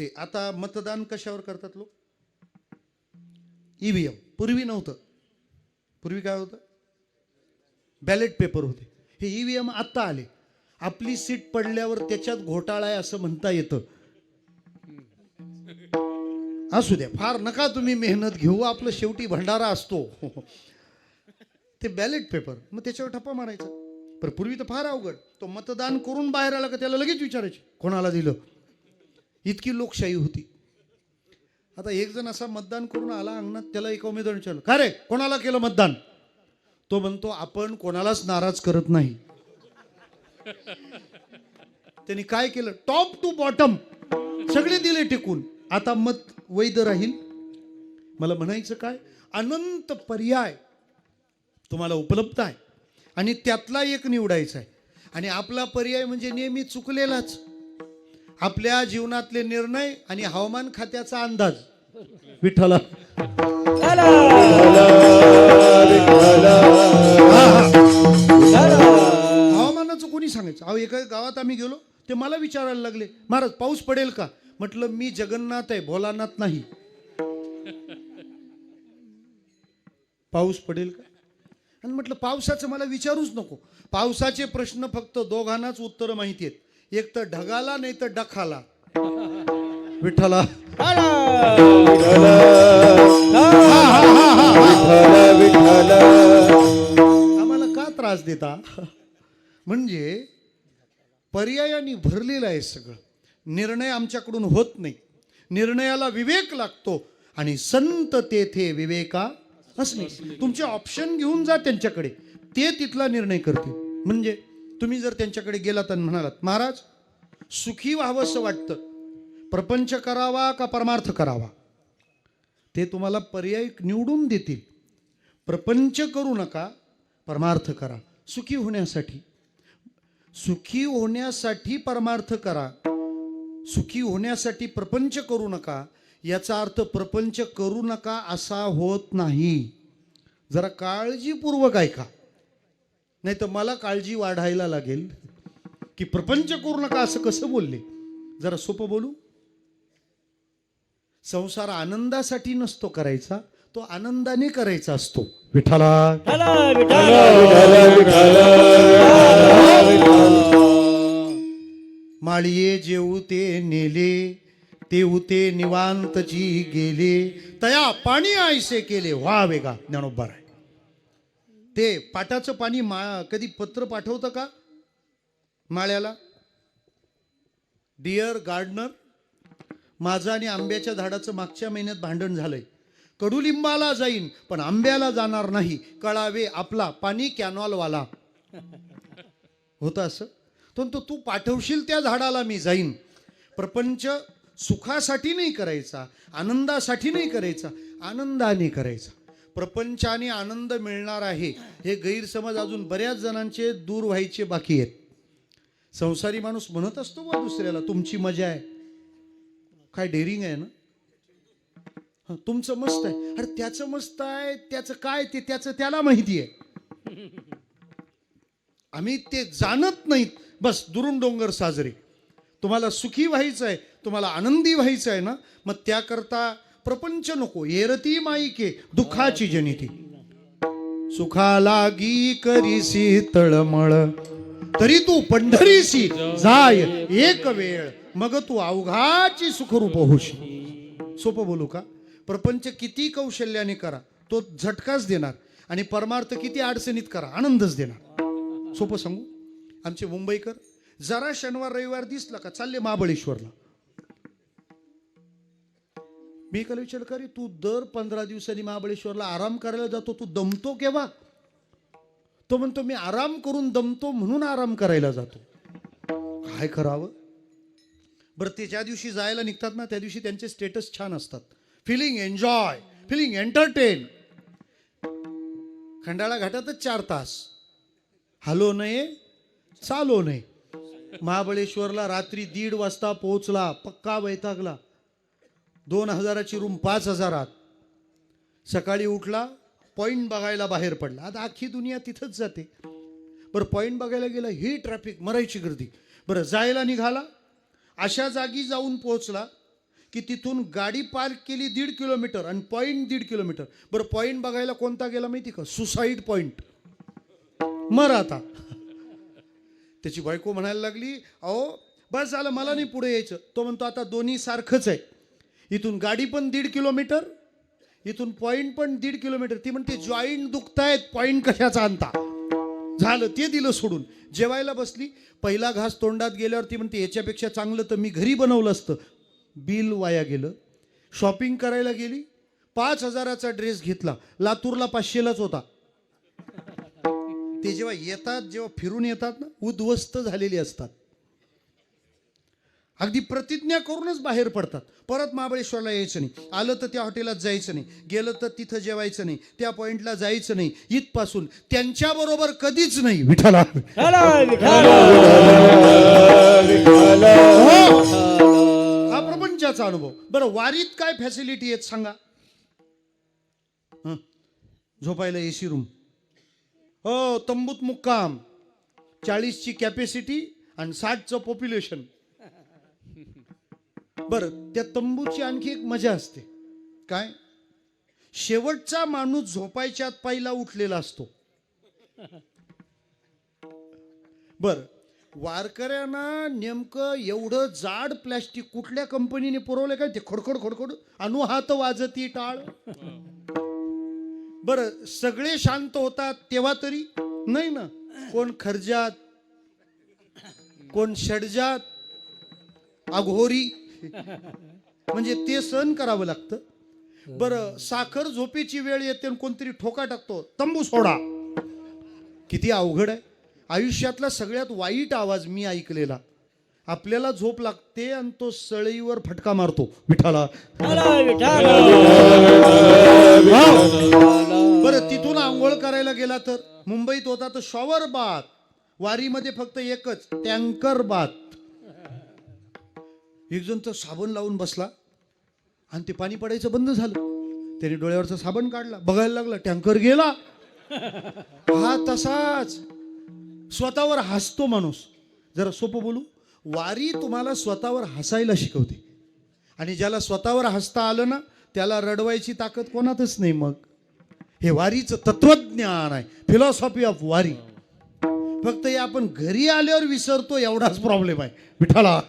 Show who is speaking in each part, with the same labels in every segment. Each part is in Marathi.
Speaker 1: ते. आता मतदान कशावर करतात लोक? ईव्हीएम पूर्वी नव्हतं. पूर्वी काय होतं? बॅलेट पेपर होते. हे ईव्हीएम आत्ता आले. आपली सीट पडल्यावर त्याच्यात घोटाळा आहे असं म्हणता येतं. असू द्या. फार नका तुम्ही मेहनत घेऊ. आपलं शेवटी भंडारा असतो. ते बॅलेट पेपर मग त्याच्यावर ठप्पा मारायचा. पण पूर्वी तर फार अवघड. तो मतदान करून बाहेर आला का त्याला लगेच विचारायचे. कोणाला दिलं? इतकी लोकशाही होती. आता एक जण असा मतदान करून आला अंगणात त्याला एका उमेदवार विचारलं का रे? कोणाला केलं मतदान? तो म्हणतो आपण कोणालाच नाराज करत नाही. त्यांनी काय केलं? टॉप टू बॉटम सगळे दिले टिकून. आता मत वैध राहील. मला म्हणायचं काय? अनंत पर्याय तुम्हाला उपलब्ध आहे. आणि त्यातला एक निवडायचा आहे. आणि आपला पर्याय म्हणजे नेहमी चुकलेलाच. आपल्या जीवनातले निर्णय आणि हवामान खात्याचा अंदाज. विठ्ठला. हवामानाचं कोणी सांगायचं? अहो एका गावात आम्ही गेलो ते मला विचारायला लागले महाराज पाऊस पडेल का? म्हटलं मी जगन्नाथ आहे भोलानाथ नाही. पाऊस पडेल का? आणि म्हटलं पावसाचं मला विचारूच नको. पावसाचे प्रश्न फक्त दोघांनाच उत्तर माहिती आहेत. एक तर ढगाला नाही तर डखाला. विठ्ठला. आम्हाला का त्रास देता? म्हणजे पर्यायाने भरलेलं आहे सगळं. निर्णय आमच्याकडून होत नाही. निर्णयाला विवेक लागतो आणि संत तेथे विवेका असणे. तुमचे ऑप्शन घेऊन जा त्यांच्याकडे. ते तिथला निर्णय करतील. म्हणजे तुम्ही जर त्यांच्याकडे गेलात आणि म्हणालात महाराज सुखी व्हावंसं वाटतं. प्रपंच करावा का परमार्थ करावा? ते तुम्हाला पर्याय निवडून देतील. प्रपंच करू नका परमार्थ करा. सुखी होण्यासाठी. सुखी होण्यासाठी परमार्थ करा. सुखी होण्यासाठी प्रपंच करू नका. याचा अर्थ प्रपंच करू नका असा होत नाही. जरा काळजीपूर्वक ऐका. नाही तर मला काळजी वाढायला लागेल की प्रपंच करू नका असं कसं बोलले? जरा सोपं बोलू? संसार आनंदासाठी नसतो करायचा तो आनंदाने करायचा असतो. विठाला माळिये जेऊ ते नेले तेऊ ते निवांतची गेले तया पाणी आयसे केले. व्हा वेगा ज्ञानोबार आहे ते पाटाचं पाणी मा कधी पत्र पाठवतं का? माळ्याला? डिअर गार्डनर माझं आणि आंब्याच्या झाडाचं मागच्या महिन्यात भांडण झालंय. कडुलिंबाला जाईन पण आंब्याला जाणार नाही. कळावे आपला पाणी कॅनॉलवाला. होतं असं? तो तू पाठवशील त्या झाडाला मी जाईन. प्रपंच सुखासाठी नाही करायचा आनंदासाठी नाही करायचा आनंदाने करायचा. प्रपंचाने आनंद मिळणार आहे हे गैरसमज अजून बऱ्याच जणांचे दूर व्हायचे बाकी आहेत. संसारी माणूस म्हणत असतो बा दुसऱ्याला तुमची मजा आहे. काय डेअरिंग आहे ना? तुमचं मस्त आहे. अरे त्याचं मस्त आहे त्याचं काय ते त्याचं त्याला माहिती आहे. आम्ही ते जाणत नाहीत. बस दुरून डोंगर साजरे. तुम्हाला सुखी व्हायचं आहे तुम्हाला आनंदी व्हायचं आहे ना मग त्याकरता प्रपंच नको येरती माईके दुःखाची जनिती. सुखालागी करीसी तळमळ. तरी तू पंढरीसी जाय एक वेळ मग तू अवघाची सुखरूप होशी सोपं बोलू का? प्रपंच किती कौशल्याने करा तो झटकाच देणार. आणि परमार्थ किती अडचणीत करा आनंदच देणार. सोपं सांगू? आमचे मुंबईकर जरा शनिवार रविवार दिसला का? चालले महाबळेश्वरला. मी एकाला विचार करी तू दर पंधरा दिवसांनी महाबळेश्वरला आराम करायला जातो तू दमतो केव्हा? तो म्हणतो मी आराम करून दमतो म्हणून आराम करायला जातो. काय करावं? बरं ते ज्या दिवशी जायला निघतात ना त्या दिवशी त्यांचे स्टेटस छान असतात. Feeling enjoy feeling entertain Khandala घाटातच चार तास. हलो नये चालो नये. महाबळेश्वरला रात्री दीड वाजता पोहोचला पक्का वैतागला. दोन हजाराची रूम पाच हजारात. सकाळी उठला पॉईंट बघायला बाहेर पडला. आता अख्खी दुनिया तिथंच जाते. बरं पॉईंट बघायला गेला ही ट्रॅफिक मरायची गर्दी. बरं जायला निघाला. अशा जागी जाऊन पोहोचला की तिथून गाडी पार्क केली दीड किलोमीटर आणि पॉईंट दीड किलोमीटर बरं पॉईंट बघायला कोणता गेला माहिती का? सुसाईड पॉईंट मर आता. त्याची बायको म्हणायला लागली अहो बस झालं मला नाही पुढे यायचं. तो म्हणतो आता दोन्ही सारखंच आहे. इथून गाडी पण दीड किलोमीटर इथून पॉईंट पण दीड किलोमीटर. ती म्हणते जॉईंट दुखतायत पॉईंट कशाचा आणता? झालं ते दिलं सोडून. जेवायला बसली. पहिला घास तोंडात गेल्यावर ती म्हणते याच्यापेक्षा चांगलं तर मी घरी बनवलं असतं. बिल वाया गेलं. शॉपिंग करायला गेली. पाच हजाराचा ड्रेस घेतला. लातूरला पाचशेलाच होता. ते जेव्हा येतात जेव्हा फिरून येतात ना उद्ध्वस्त झालेली असतात. अगदी प्रतिज्ञा करूनच बाहेर पडतात. परत महाबळेश्वरला यायचं नाही. आलं तर त्या हॉटेलात जायचं नाही. गेलं तर तिथं जेवायचं नाही. त्या पॉईंटला जायचं नाही. इथपासून त्यांच्याबरोबर कधीच नाही. विठाला हा प्रपंचाचा अनुभव. बरं वारीत काय फॅसिलिटी आहेत सांगा. झोपायला एसी रूम हो तंबूत मुक्काम. चाळीसची कॅपॅसिटी आणि साठचं पॉप्युलेशन बरं त्या तंबूची आणखी एक मजा असते. काय? शेवटचा माणूस झोपायच्या आत पहिला उठलेला असतो. बर वारकऱ्यांना नेमकं एवढं जाड प्लॅस्टिक कुठल्या कंपनीने पुरवलं काय? ते खडखड खडखड अनुहात वाजती टाळ. बर सगळे शांत होतात तेव्हा तरी? नाही ना. कोण खर्जात कोण षडजात अघोरी म्हणजे ते सहन करावं लागतं. बरं साखर झोपेची वेळ येते आणि कोणतरी ठोका टाकतो तंबू सोडा. किती अवघड आहे. आयुष्यातला सगळ्यात वाईट आवाज मी ऐकलेला. आपल्याला झोप लागते आणि तो सळईवर फटका मारतो. विठाला बरं तिथून आंघोळ करायला गेला तर मुंबईत होता तर शॉवर बाथ. वारीमध्ये फक्त एकच टँकर बाथ. एकजण तर साबण लावून बसला आणि ते पाणी पडायचं बंद झालं. त्याने डोळ्यावरचा साबण काढला बघायला लागला टँकर गेला. हा तसाच. स्वतःवर हसतो माणूस. जरा सोपं बोलू? वारी तुम्हाला स्वतःवर हसायला शिकवते. आणि ज्याला स्वतःवर हसता आलं ना त्याला रडवायची ताकद कोणातच नाही मग. हे वारीचं तत्वज्ञान आहे. फिलॉसॉफी ऑफ वारी. फक्त हे आपण घरी आल्यावर विसरतो एवढाच प्रॉब्लेम आहे. विठाला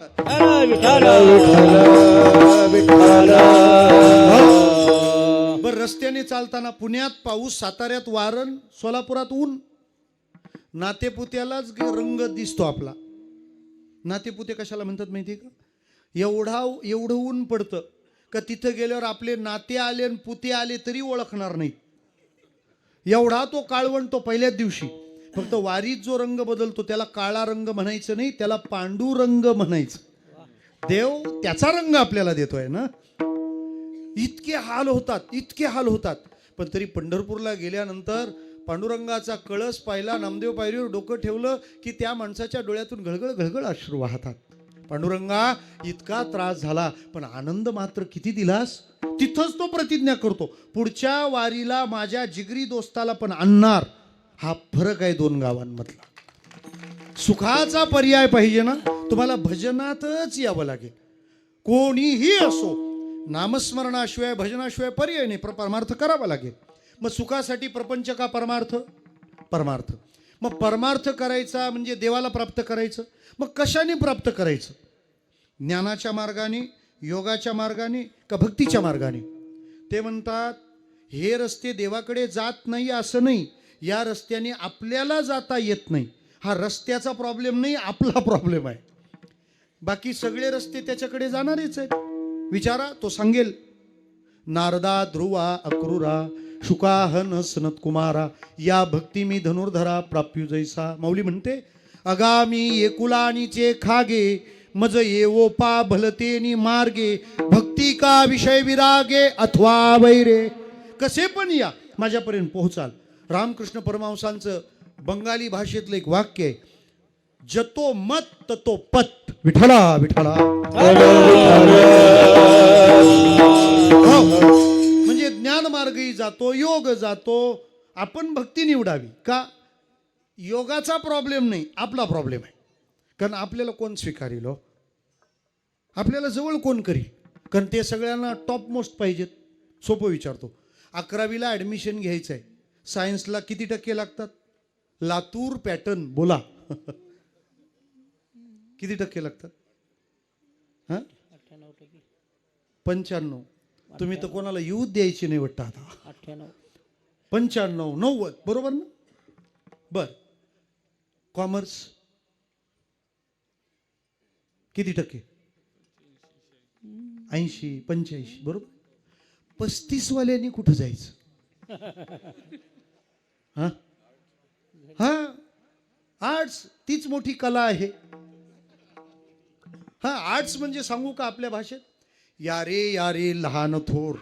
Speaker 1: बर रस्त्याने चालताना पुण्यात पाऊस साताऱ्यात वारण सोलापुरात ऊन. नातेपुत्यालाच रंग दिसतो आपला. नातेपुते कशाला म्हणतात माहिती का? एवढा एवढं ऊन पडतं का तिथं गेल्यावर आपले नाते आले आणि पुते आले तरी ओळखणार नाहीत. एवढा तो काळवण तो पहिल्याच दिवशी. फक्त वारीत जो रंग बदलतो त्याला काळा रंग म्हणायचं नाही त्याला पांडुरंग म्हणायचं. देव त्याचा रंग आपल्याला देतोय ना? इतके हाल होतात इतके हाल होतात. पण तरी पंढरपूरला गेल्यानंतर पांडुरंगाचा कळस पाहिला नामदेव पायरीवर डोकं ठेवलं की त्या माणसाच्या डोळ्यातून घळघळ घळघळ अश्रू वाहतात. पांडुरंगा इतका त्रास झाला पण आनंद मात्र किती दिलास? तिथंच तो प्रतिज्ञा करतो. पुढच्या वारीला माझ्या जिगरी दोस्ताला पण आणणार. हा फरक आहे दोन गावांमधला. सुखाचा पर्याय पाहिजे ना तुम्हाला भजनातच यावं लागेल. कोणीही असो नामस्मरणाशिवाय भजनाशिवाय पर्याय नाही परमार्थ करावा लागेल. मग सुखासाठी प्रपंच का परमार्थ? परमार्थ. मग परमार्थ करायचा म्हणजे देवाला प्राप्त करायचं. मग कशाने प्राप्त करायचं? ज्ञानाच्या मार्गाने योगाच्या मार्गाने का भक्तीच्या मार्गाने? ते म्हणतात हे रस्ते देवाकडे जात नाही असं नाही या रस्त्याने आपल्याला जाता येत नाही. हा रस्त्याचा प्रॉब्लेम नाही आपला प्रॉब्लेम आहे. बाकी सगळे रस्ते त्याच्याकडे जाणारेच आहेत. विचारा तो सांगेल नारदा ध्रुवा अक्रूरा शुकाहन सनत कुमारा या भक्ती मी धनुर्धरा प्राप्यू जैसा माऊली म्हणते अगामी एकुलानीचे खागे मज येवो पा भलतेनी मार्गे भक्ती का विषय विरागे अथवा वैरे. कसे पण या माझ्यापर्यंत पोहोचाल. रामकृष्ण परमहंसांचं बंगाली भाषेतलं एक वाक्य आहे. जतो मत ततो पत. विठला विठला हो. म्हणजे ज्ञान मार्गही जातो योग जातो. आपण भक्ती निवडावी. का? योगाचा प्रॉब्लेम नाही आपला प्रॉब्लेम आहे. कारण आपल्याला कोण स्वीकारिल हो? आपल्याला जवळ कोण करी कारण ते सगळ्यांना टॉप मोस्ट पाहिजेत. सोपं विचारतो. अकरावीला ॲडमिशन घ्यायचं आहे सायन्सला किती टक्के लागतात? लातूर पॅटर्न बोला. किती टक्के लागतात? हां? पंच्याण्णव. तुम्ही तर कोणाला येऊ द्यायची नाही वाटतं आता. पंच्याण्णव नव्वद बरोबर ना? बर. कॉमर्स? किती टक्के? ऐंशी पंच्याऐंशी बरोबर? पस्तीसवाल्यांनी कुठं जायचं? हा? हा? आर्ट्स तीच मोठी कला आहे. हा आर्ट्स म्हणजे सांगू का आपल्या भाषेत? यारे यारे लहान थोर.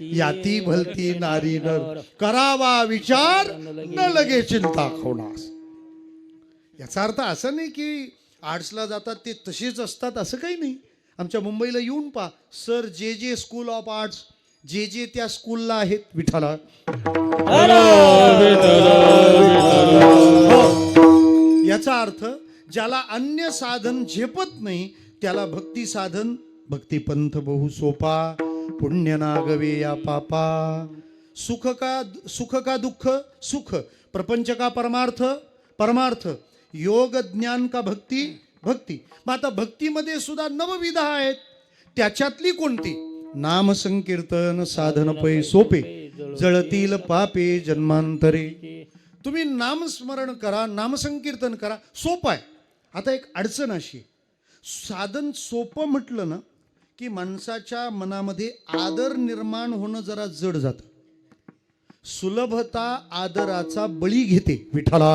Speaker 1: याती भलती नारी नर. करावा विचार न लगे चिंता खोनास. याचा अर्थ असं नाही की आर्ट्सला जातात ते तसेच असतात असं काही नाही. आमच्या मुंबईला येऊन पहा. सर जे जे स्कूल ऑफ आर्ट्स जे जे त्या स्कूलला आहेत विठाला हो. याचा अर्थ ज्याला अन्य साधन झेपत नाही त्याला भक्ती साधन भक्तिपंथ बहु सोपा. पुण्य नागवे या पापा. सुख का सुख का दुःख? सुख. प्रपंच का परमार्थ? परमार्थ. योग ज्ञान का भक्ती? भक्ती. मग आता भक्तीमध्ये सुद्धा नवविधा आहेत. त्याच्यातली कोणती? नाम संकीर्तन साधन पै सोपे जळतील पापे जन्मांतरे तुम्ही नामस्मरण करा नामसंकीर्तन करा सोपं आहे आता एक अडचण अशी आहे. साधन सोपं म्हटलं ना की माणसाच्या मनामध्ये आदर निर्माण होणं जरा जड जातं सुलभता आदराचा बळी घेते विठाला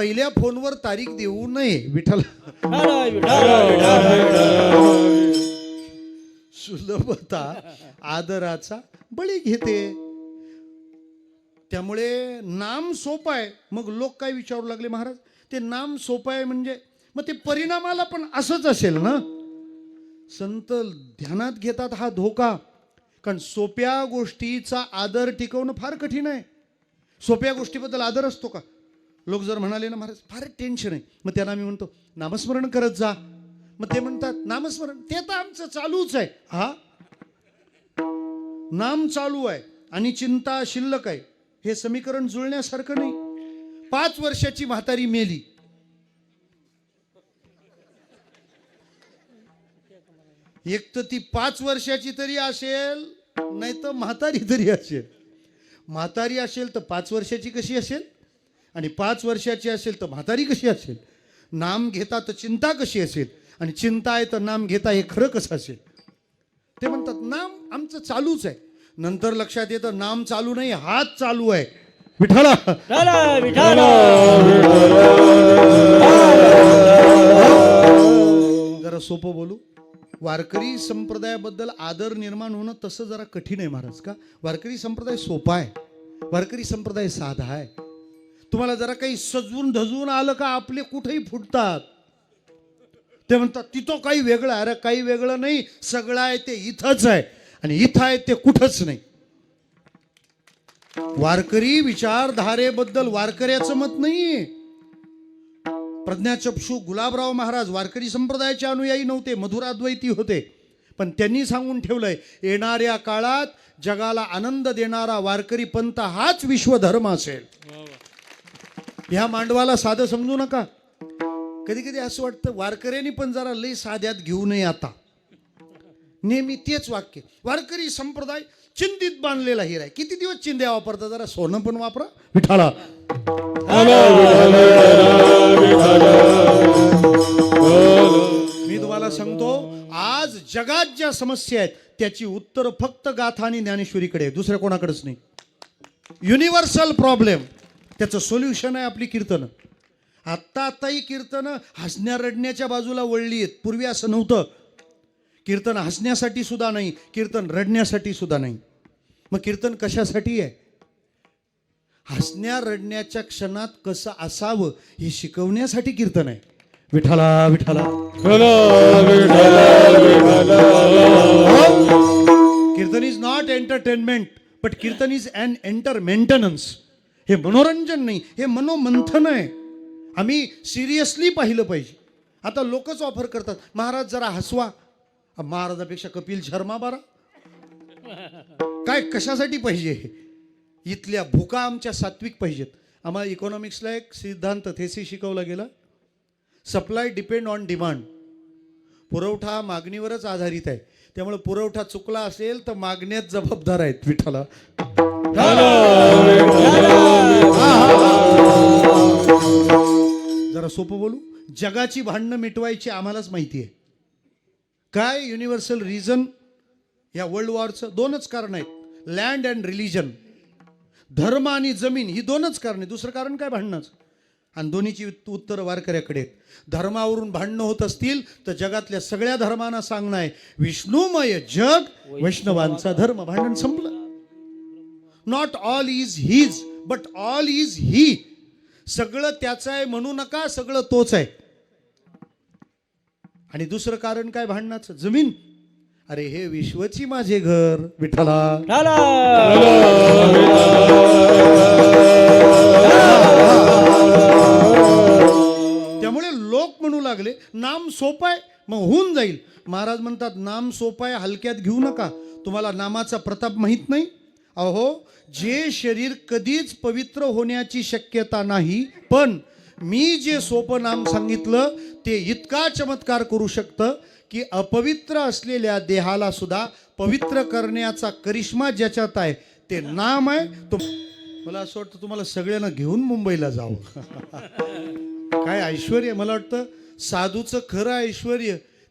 Speaker 1: पहिल्या फोनवर तारीख देऊ नये विठाला सुलभता आदराचा बळी घेते. त्यामुळे नाम सोपं आहे. मग लोक काय विचारू लागले महाराज? ते नाम सोपं आहे म्हणजे मग ते परिणामाला पण असंच असेल ना? संत ध्यानात घेतात हा धोका. कारण सोप्या गोष्टीचा आदर टिकवणं फार कठीण आहे. सोप्या गोष्टीबद्दल आदर असतो का? लोक जर म्हणाले ना महाराज फार टेन्शन आहे. मग त्यांना मी म्हणतो नामस्मरण करत जा. मग ते म्हणतात नामस्मरण ते तर आमचं चालूच आहे. हा? नाम चालू आहे आणि चिंता शिल्लक आहे. हे समीकरण जुळण्यासारखं नाही. पाच वर्षाची म्हातारी मेली. एक तर ती पाच वर्षाची तरी असेल नाही तर म्हातारी तरी असेल. म्हातारी असेल तर पाच वर्षाची कशी असेल? आणि पाच वर्षाची असेल तर म्हातारी कशी असेल? नाम घेता तर चिंता कशी असेल? आणि चिंता आहे तर नाम घेता हे खरं कसं असेल? ते म्हणतात नाम आमचं चालूच आहे. नंतर लक्षात येतं नाम चालू नाही हात चालू आहे. विठाला जरा सोपं बोलू. वारकरी संप्रदायाबद्दल आदर निर्माण होणं तसं जरा कठीण आहे महाराज का? वारकरी संप्रदाय सोपा आहे. वारकरी संप्रदाय साधा आहे. तुम्हाला जरा काही सजवून धजवून आलं का आपले कुठेही फुटतात? ते म्हणतात तिथं काही वेगळं आहे. अरे काही वेगळं नाही. सगळं आहे ते इथंच आहे. आणि इथं आहे ते कुठंच नाही. वारकरी विचारधारेबद्दल वारकऱ्याचं मत नाहीये. प्रज्ञाचक्षू गुलाबराव महाराज वारकरी संप्रदायाचे अनुयायी नव्हते मधुराद्वैती होते. पण त्यांनी सांगून ठेवलंय येणाऱ्या काळात जगाला आनंद देणारा वारकरी पंथ हाच विश्वधर्म असेल. ह्या मांडवाला साधं समजू नका. कधी कधी असं वाटतं वारकऱ्यांनी पण जरा लई साध्यात घेऊ नये आता. नेहमी तेच वाक्य. वारकरी संप्रदाय चिंतित बांधलेला हिरा आहे. किती दिवस चिंध्या वापरता? जरा सोनं पण वापरा. विठाला मी तुम्हाला सांगतो आज जगात ज्या समस्या आहेत त्याची उत्तर फक्त गाथा आणि ज्ञानेश्वरीकडे दुसऱ्या कोणाकडेच नाही. युनिव्हर्सल प्रॉब्लेम त्याचं सोल्युशन आहे आपली कीर्तनं. आत्ता आत्ता ही कीर्तनं हसण्या रडण्याच्या बाजूला वळली आहेत. पूर्वी असं नव्हतं. कीर्तन हसण्यासाठी सुद्धा नाही कीर्तन रडण्यासाठी सुद्धा नाही. मग कीर्तन कशासाठी आहे? हसण्या रडण्याच्या क्षणात कसं असावं हे शिकवण्यासाठी कीर्तन आहे. Vitthala Vitthala kirtan is not entertainment but kirtan is an enter maintenance हे मनोरंजन नाही हे मनोमंथन आहे. आम्ही सिरियसली पाहिलं पाहिजे. आता लोकच ऑफर करतात महाराज जरा हसवा. महाराजापेक्षा कपिल शर्मा बारा. काय कशासाठी पाहिजे हे? इथल्या भूका आमच्या सात्विक पाहिजेत. आम्हाला इकॉनॉमिक्सला एक सिद्धांत थेसी शिकवला गेला. सप्लाय डिपेंड ऑन डिमांड पुरवठा हा मागणीवरच आधारित आहे. त्यामुळे पुरवठा चुकला असेल तर मागण्यात जबाबदार आहेत विठाला सोपं बोलू? जगाची भांडणं मिटवायची आम्हालाच माहिती आहे. काय युनिव्हर्सल रिझन या वर्ल्ड वॉरचं दोनच कारण आहेत. लँड अँड रिलिजन धर्म आणि जमीन ही दोनच कारण आहे दुसरं कारण काय भांडणंच? आणि दोन्हीची उत्तरं वारकऱ्याकडे धर्मावरून भांडणं होत असतील तर जगातल्या सगळ्या धर्मांना सांगणं आहे. विष्णुमय जग वैष्णवांचा धर्म. भांडण संपलं. Not all is his but all is he सगळं त्याचं आहे म्हणू नका सगळं तोच आहे. आणि दुसरं कारण काय भांडणाचं? जमीन? अरे हे विश्वची माझे घर विठ्ठला. त्यामुळे लोक म्हणू लागले नाम सोपं आहे मग होऊन जाईल. महाराज म्हणतात नाम सोपं आहे हलक्यात घेऊ नका. तुम्हाला नामाचा प्रताप माहीत नाही? अहो जे शरीर कधीच पवित्र होण्याची शक्यता नाही पण मी जे सोपं नाम सांगितलं ते इतका चमत्कार करू शकतं की अपवित्र असलेल्या देहाला सुद्धा पवित्र करण्याचा करिश्मा ज्याच्यात आहे ते नाम आहे तो मला असं वाटतं तुम्हाला सगळ्यांना घेऊन मुंबईला जावं. काय ऐश्वर मला वाटतं साधूचं खरं ऐश्वर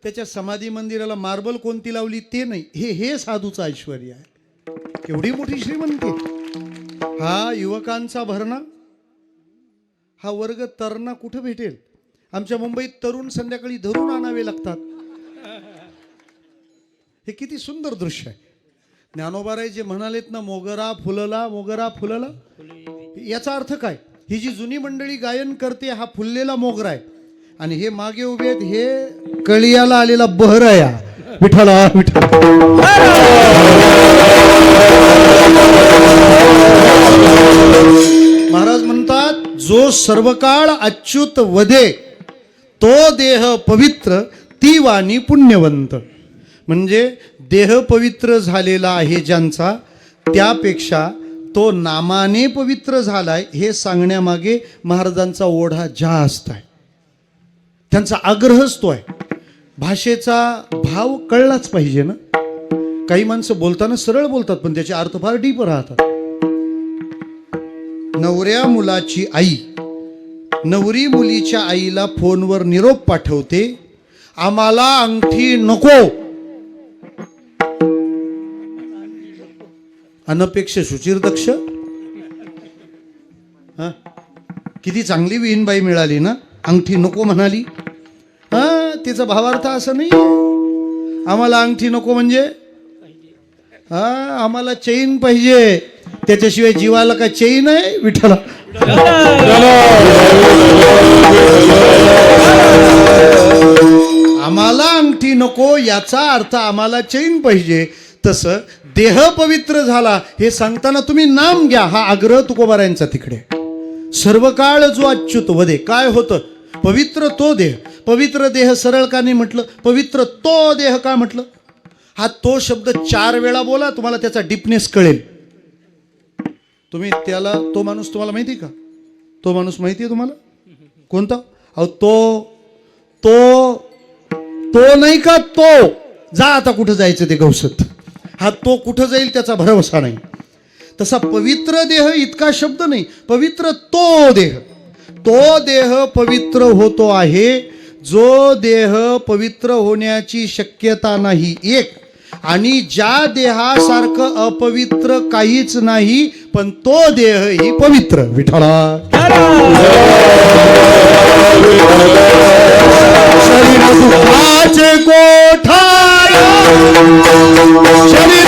Speaker 1: त्याच्या समाधी मंदिराला मार्बल कोणती लावली ते नाही. हे हे साधूचं ऐश्वर आहे. केवढी मोठी श्रीमंती हा युवकांचा भरणा हा वर्ग तरणा कुठं भेटेल? आमच्या मुंबईत तरुण संध्याकाळी धरून आणावे लागतात. हे किती सुंदर दृश्य आहे. ज्ञानोबाराय जे म्हणालेत ना मोगरा फुलला मोगरा फुलला याचा अर्थ काय? ही जी जुनी मंडळी गायन करते हा फुललेला मोगरा आहे. आणि हे मागे उभे आहेत हे कळियाला आलेला बहराया. विठाला विठ्ठला. जो सर्वकाळ अच्युत वधे. तो देह पवित्र ती वाणी पुण्यवंत. म्हणजे देह पवित्र झालेला आहे ज्यांचा त्यापेक्षा तो नामाने पवित्र झालाय हे सांगण्यामागे महाराजांचा ओढा जास्त आहे. त्यांचा आग्रहच तो आहे. भाषेचा भाव कळलाच पाहिजे ना? काही माणसं बोलताना सरळ बोलतात पण त्याचे अर्थ फार डीप राहतात. नवऱ्या मुलाची आई नवरी मुलीच्या आईला फोनवर निरोप पाठवते आम्हाला अंगठी नको. अनपेक्ष सुचिर दक्ष. हा? किती चांगली विहीनबाई मिळाली ना? अंगठी नको म्हणाली. हा तिचा भावार्थ असं नाही. आम्हाला अंगठी नको म्हणजे? हा आम्हाला चैन पाहिजे. त्याच्याशिवाय जीवाला काय चैन आहे? विठ्ठला? आम्हाला अंगठी नको याचा अर्थ आम्हाला चैन पाहिजे. तसं देह पवित्र झाला हे सांगताना तुम्ही नाम घ्या हा आग्रह तुकोबारायांचा तिकडे. सर्व काळ जो अच्युत वधे काय होतं? पवित्र तो देह. पवित्र देह सरळ का नाही म्हटलं पवित्र तो देह का म्हटलं? हा तो शब्द चार वेळा बोला तुम्हाला त्याचा डिपनेस कळेल. तुम्ही त्याला तो माणूस तुम्हाला माहिती का? तो माणूस माहिती आहे तुम्हाला? कोणता? अहो तो तो तो नाही का तो? जा आता कुठं जायचं ते गौसत हा तो कुठं जाईल त्याचा भरवसा नाही. तसा पवित्र देह इतका शब्द नाही. पवित्र तो देह. तो देह पवित्र होतो आहे. जो देह पवित्र होण्याची शक्यता नाही. एक आणि ज्या देहासारखं अपवित्र काहीच नाही पण तो देह ही पवित्र विठळा शरीर दुःखाचे शरीर